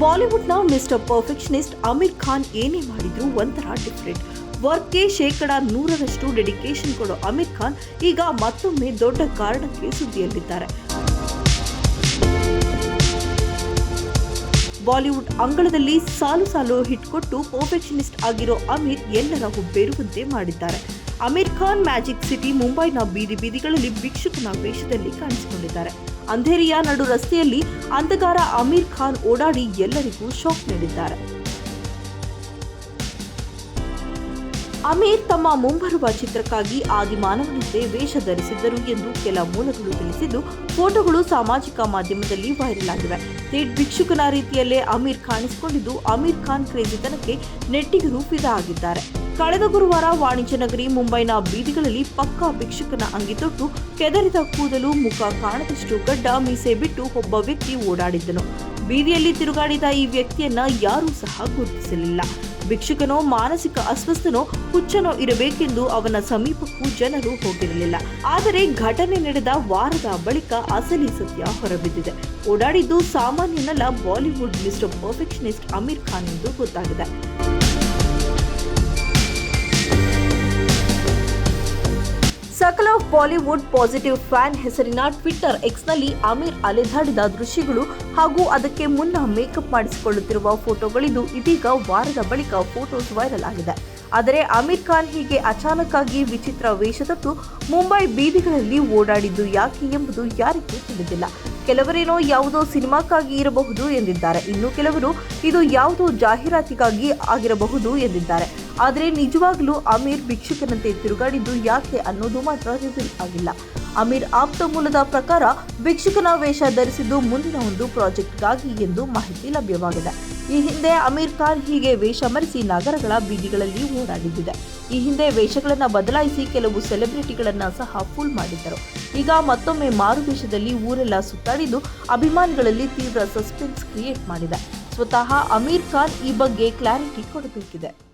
ಬಾಲಿವುಡ್ನ mister perfectionist Aamir Khan ಏನೇ ಮಾಡಿದ್ರು ಒಂಥರ ಡಿಫ್ರೆಂಟ್. ವರ್ಕ್ಗೆ ಶೇಕಡ ನೂರರಷ್ಟು ಡೆಡಿಕೇಶನ್ ಕೊಡೋ ಅಮೀರ್ ಖಾನ್ ಈಗ ಮತ್ತೊಮ್ಮೆ ದೊಡ್ಡ ಕಾರಣಕ್ಕೆ ಸುದ್ದಿಯಲ್ಲಿದ್ದಾರೆ. ಬಾಲಿವುಡ್ ಅಂಗಳದಲ್ಲಿ ಸಾಲು ಸಾಲು ಹಿಟ್ ಕೊಟ್ಟು ಪರ್ಫೆಕ್ಷನಿಸ್ಟ್ ಆಗಿರೋ ಅಮೀರ್ ಎಲ್ಲರ ಹುಬ್ಬೇರುವಂತೆ ಮಾಡಿದ್ದಾರೆ. ಅಮೀರ್ ಖಾನ್ ಮ್ಯಾಜಿಕ್ ಸಿಟಿ ಮುಂಬೈನ ಬೀದಿ ಬೀದಿಗಳಲ್ಲಿ ಭಿಕ್ಷುಕನ ವೇಷದಲ್ಲಿ ಕಾಣಿಸಿಕೊಂಡಿದ್ದಾರೆ. ಅಂಧೇರಿಯ ನಡು ರಸ್ತೆಯಲ್ಲಿ ಅಂಧಗಾರ ಅಮೀರ್ ಖಾನ್ ಓಡಾಡಿ ಎಲ್ಲರಿಗೂ ಶಾಕ್ ನೀಡಿದ್ದಾರೆ. ಅಮೀರ್ ತಮ್ಮ ಮುಂಬರುವ ಚಿತ್ರಕ್ಕಾಗಿ ಆದಿ ಮಾನವನಂತೆ ವೇಷ ಧರಿಸಿದ್ದರು ಎಂದು ಕೆಲ ಮೂಲಗಳು ತಿಳಿಸಿದ್ದು, ಫೋಟೋಗಳು ಸಾಮಾಜಿಕ ಮಾಧ್ಯಮದಲ್ಲಿ ವೈರಲ್ ಆಗಿವೆ. ಥೇಟ್ ಭಿಕ್ಷುಕನ ರೀತಿಯಲ್ಲೇ ಅಮೀರ್ ಕಾಣಿಸಿಕೊಂಡಿದ್ದು, ಅಮೀರ್ ಖಾನ್ ಕ್ರೇಜಿತನಕ್ಕೆ ನೆಟ್ಟಿಗರು ರೂಪಿತ ಆಗಿದ್ದಾರೆ ಕಳೆದ ಗುರುವಾರ ವಾಣಿಜ್ಯ ನಗರಿ ಮುಂಬೈನ ಬೀದಿಗಳಲ್ಲಿ ಪಕ್ಕಾ ಭಿಕ್ಷುಕನ ಅಂಗಿ ತೊಟ್ಟು ಕೆದರಿದ ಕೂದಲು ಮುಖ ಕಾಣದಷ್ಟು ಗಡ್ಡ ಮೀಸೆ ಬಿಟ್ಟು ಒಬ್ಬ ವ್ಯಕ್ತಿ ಓಡಾಡಿದ್ದನು. ಬೀದಿಯಲ್ಲಿ ತಿರುಗಾಡಿದ ಈ ವ್ಯಕ್ತಿಯನ್ನ ಯಾರೂ ಸಹ ಗುರುತಿಸಲಿಲ್ಲ. ಭಿಕ್ಷುಕನೋ, ಮಾನಸಿಕ ಅಸ್ವಸ್ಥನೋ, ಹುಚ್ಚನೋ ಇರಬೇಕೆಂದು ಅವನ ಸಮೀಪಕ್ಕೂ ಜನರು ಹೋಗಿರಲಿಲ್ಲ. ಆದರೆ ಘಟನೆ ನಡೆದ ವಾರದ ಬಳಿಕ ಅಸಲಿ ಸತ್ಯ ಹೊರಬಿದ್ದಿದೆ. ಓಡಾಡಿದ್ದು ಸಾಮಾನ್ಯನಲ್ಲ, Bollywood mister perfectionist Aamir Khan ಎಂದು ಗೊತ್ತಾಗಿದೆ. ಆಫ್ ಬಾಲಿವುಡ್ ಪಾಸಿಟಿವ್ ಫ್ಯಾನ್ ಹೆಸರಿನ ಟ್ವಿಟ್ಟರ್ ಎಕ್ಸ್ನಲ್ಲಿ ಅಮೀರ್ ಅಲೆದಾಡಿದ ದೃಶ್ಯಗಳು ಹಾಗೂ ಅದಕ್ಕೆ ಮುನ್ನ ಮೇಕಪ್ ಮಾಡಿಸಿಕೊಳ್ಳುತ್ತಿರುವ ಫೋಟೋಗಳಿದ್ದು ಇದೀಗ ವಾರದ ಬಳಿಕ ಫೋಟೋಸ್ ವೈರಲ್ ಆಗಿದೆ. ಆದರೆ ಅಮೀರ್ ಖಾನ್ ಹೀಗೆ ಅಚಾನಕ್ ಆಗಿ ವಿಚಿತ್ರ ವೇಷದತ್ತು ಮುಂಬೈ ಬೀದಿಗಳಲ್ಲಿ ಓಡಾಡಿದ್ದು ಯಾಕೆ ಎಂಬುದು ಯಾರಿಗೂ ತಿಳಿದಿಲ್ಲ. ಕೆಲವರೇನೋ ಯಾವುದೋ ಸಿನಿಮಾಕ್ಕಾಗಿ ಇರಬಹುದು ಎಂದಿದ್ದಾರೆ. ಇನ್ನು ಕೆಲವರು ಇದು ಯಾವುದೋ ಜಾಹೀರಾತಿಗಾಗಿ ಆಗಿರಬಹುದು ಎಂದಿದ್ದಾರೆ. ಆದರೆ ನಿಜವಾಗ್ಲೂ ಆಮೀರ್ ಭಿಕ್ಷುಕನಂತೆ ತಿರುಗಾಡಿದ್ದು ಯಾಕೆ ಅನ್ನೋದು ಮಾತ್ರ ರಿವೀಲ್ ಆಗಿಲ್ಲ. ಅಮೀರ್ ಆಪ್ತ ಮೂಲದ ಪ್ರಕಾರ ಭಿಕ್ಷುಕನ ವೇಷ ಧರಿಸಿದ್ದು ಮುಂದಿನ ಒಂದು ಪ್ರಾಜೆಕ್ಟ್ಗಾಗಿ ಎಂದು ಮಾಹಿತಿ ಲಭ್ಯವಾಗಿದೆ. ಈ ಹಿಂದೆ ಅಮೀರ್ ಖಾನ್ ಹೀಗೆ ವೇಷ ಮರೆಸಿ ನಗರಗಳ ಬೀದಿಗಳಲ್ಲಿ ಓಡಾಡಿದ್ದಿದೆ. ಈ ಹಿಂದೆ ವೇಷಗಳನ್ನು ಬದಲಾಯಿಸಿ ಕೆಲವು ಸೆಲೆಬ್ರಿಟಿಗಳನ್ನು ಸಹ ಫುಲ್ ಮಾಡಿದ್ದರು. ಈಗ ಮತ್ತೊಮ್ಮೆ ಮಾರು ವೇಷದಲ್ಲಿ ಊರೆಲ್ಲ ಸುತ್ತಾಡಿದ್ದು ಅಭಿಮಾನಿಗಳಲ್ಲಿ ತೀವ್ರ ಸಸ್ಪೆನ್ಸ್ ಕ್ರಿಯೇಟ್ ಮಾಡಿದೆ. ಸ್ವತಃ ಅಮೀರ್ ಖಾನ್ ಈ ಬಗ್ಗೆ ಕ್ಲಾರಿಟಿ ಕೊಡಬೇಕಿದೆ.